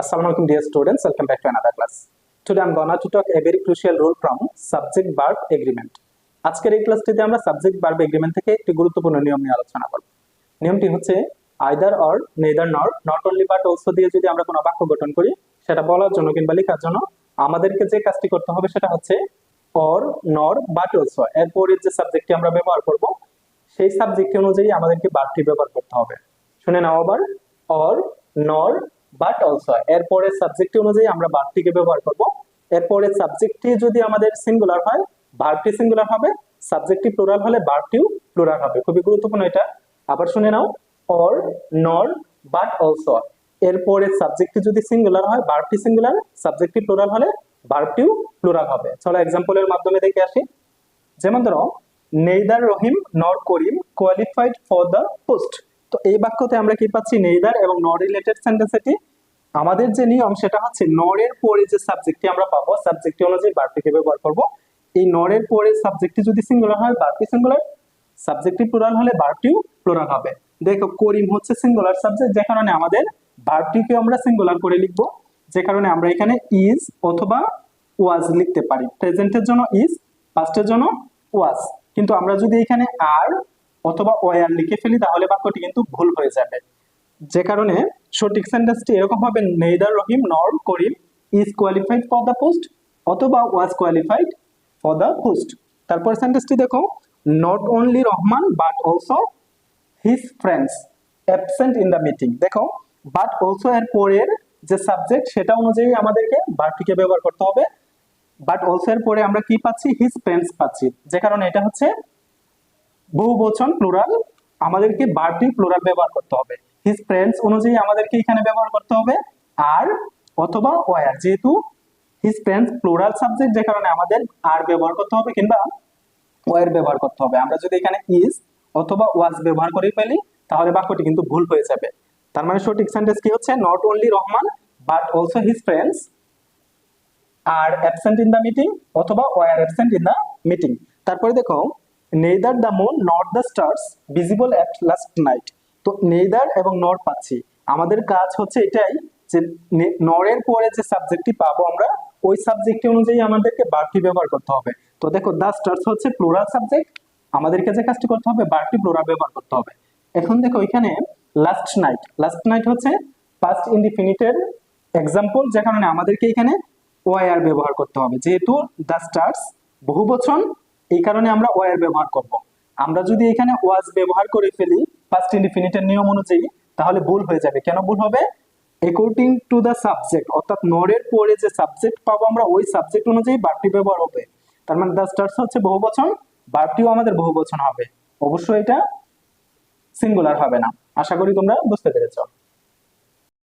Assalamualaikum dear students, welcome back to another class. Today I'm gonna to talk a very crucial rule from subject verb agreement. আজকের এই ক্লাসটিতে আমরা subject verb agreement থেকে একটি গুরুত্বপূর্ণ নিয়ম নিয়ে আলোচনা করব। নিয়মটি হচ্ছে either or neither nor not only but also দিয়ে যদি আমরা কোনো বাক্য গঠন করি সেটা বলার জন্য কিংবা লেখার জন্য আমাদেরকে যে কাজটি করতে হবে সেটা হচ্ছে অর নর বাট অলসো এরপরে যে সাবজেক্টটি আমরা ব্যবহার করব সেই সাবজেক্ট অনুযায়ী আমাদেরকে বারটি ব্যবহার করতে হবে। শুনে নাও আবার। অর নর বাট অলসো এরপরে সাবজেক্ট অনুযায়ী আমরা বারটিকে ব্যবহার করব। এরপরে সাবজেক্টটি যদি আমাদের সিঙ্গুলার হয় ভার্বটি সিঙ্গুলার হবে সাবজেক্টটি প্লুরাল হলে ভার্বটিও প্লুরাল হবে। খুবই গুরুত্বপূর্ণ এটা। আবার শুনে নাও অর নর বাট অলসো এরপরে সাবজেক্টটি যদি সিঙ্গুলার হয় ভার্বটি সিঙ্গুলার সাবজেক্টটি প্লুরাল হলে ভার্বটিও প্লুরাল হবে। চলো এক্সাম্পলের মাধ্যমে দেখে আসি। যেমন ধরো, neither Rahim nor Karim qualified for the post তো এই বাক্যতে আমরা কি পাচ্ছি? নেইদার এবং ন রিলেটেড সেন্টেন্স এটি। আমাদের যে নিয়ম সেটা হচ্ছে নরের পরে যে সাবজেক্টটি আমরা পাবো সাবজেক্টটি অনুযায়ী বার্বটিকে ব্যবহার করব। এই নরের পরে সাবজেক্টটি যদি সিঙ্গুলার হয় বার্বটি সিঙ্গুলার সাবজেক্টটি প্লুরাল হলে বার্বটিও প্লুরাল হবে। দেখো, করিম হচ্ছে সিঙ্গুলার সাবজেক্ট যে কারণে আমাদের বার্বটিকে আমরা সিঙ্গুলার করে লিখব, যে কারণে আমরা এখানে ইজ অথবা ওয়াজ লিখতে পারি। প্রেজেন্টের জন্য ইজ পাস্টের জন্য ওয়াজ কিন্তু আমরা যদি এখানে আর অথবা ওয়ার লিখে ফেলি, তাহলে বাক্যটি কিন্তু ভুল হয়ে যাবে। যে কারণে সঠিক সেন্টেন্সটি এরকম হবে neither Rahim, nor, Karim is qualified for the post অথবা was qualified for the post তারপর সেন্টেন্সটি দেখো not only Rahman but also his friends absent in the meeting দেখো বাট অলসো এর পরের যে সাবজেক্ট সেটা অনুযায়ী আমাদেরকে বারটিকে ব্যবহার করতে হবে। বাট অলসো এর পরে আমরা কি পাচ্ছি? হিজ ফ্রেন্ডস পাচ্ছি। যে কারণে এটা হচ্ছে বহু বচন প্লুরাল আমাদেরকে বারটি প্লুরাল ব্যবহার করতে হবে। হিজ ফ্রেন্ডস অনুযায়ী আমাদেরকে এখানে ব্যবহার করতে হবে। আর অথবা ওয়ার যেহেতু হিজ ফ্রেন্ডস প্লুরাল সাবজেক্ট যে কারণে আমাদের আর ব্যবহার করতে হবে কিংবা ওয়ার ব্যবহার করতে হবে। আমরা যদি এখানে ইজ অথবা ওয়াজ ব্যবহার করে ফেলি, তাহলে বাক্যটি কিন্তু ভুল হয়ে যাবে। তার মানে সঠিক সেন্টেন্স কি হচ্ছে? Not only Rahman but also his friends are absent in the meeting অথবা were absent in the meeting তারপরে দেখো neither the moon, not the stars, visible at last night. তো নেইদার এবং নট পাচ্ছি। আমাদের কাজ হচ্ছে এটাই যে নরের পরে যে সাবজেক্টটি পাবো আমরা, ওই সাবজেক্ট অনুযায়ী আমাদেরকে বারটি ব্যবহার করতে হবে। তো দেখো, দ্য স্টার্স হচ্ছে প্লুরাল সাবজেক্ট, আমাদেরকে যে কাজটি করতে হবে, বারটি প্লুরাল ব্যবহার করতে হবে। এখন দেখো, এখানে লাস্ট নাইট লাস্ট নাইট হচ্ছে পাস্ট ইনডিফিনিটের এক্সাম্পল যে কারণে আমাদেরকে এখানে ওয়ার ব্যবহার করতে হবে। যেহেতু দ্য স্টার্স বহু বচন এই কারণে আমরা ওয়ার ব্যবহার করব। আমরা যদি এখানে ওয়াজ ব্যবহার করে ফেলি ফার্স্ট ইনডিফিনিটের নিয়ম অনুযায়ী, তাহলে ভুল হয়ে যাবে। কেন ভুল হবে? অ্যাকর্ডিং টু দ্য সাবজেক্ট অর্থাৎ নরের পরে যে সাবজেক্ট পাবো আমরা, ওই সাবজেক্ট অনুযায়ী বারটি ব্যবহার হবে। তার মানে দ্য স্টার্স হচ্ছে বহু বচন বারটিও আমাদের বহু বচন হবে। অবশ্যই এটা সিঙ্গুলার হবে না। আশা করি তোমরা বুঝতে পেরেছ।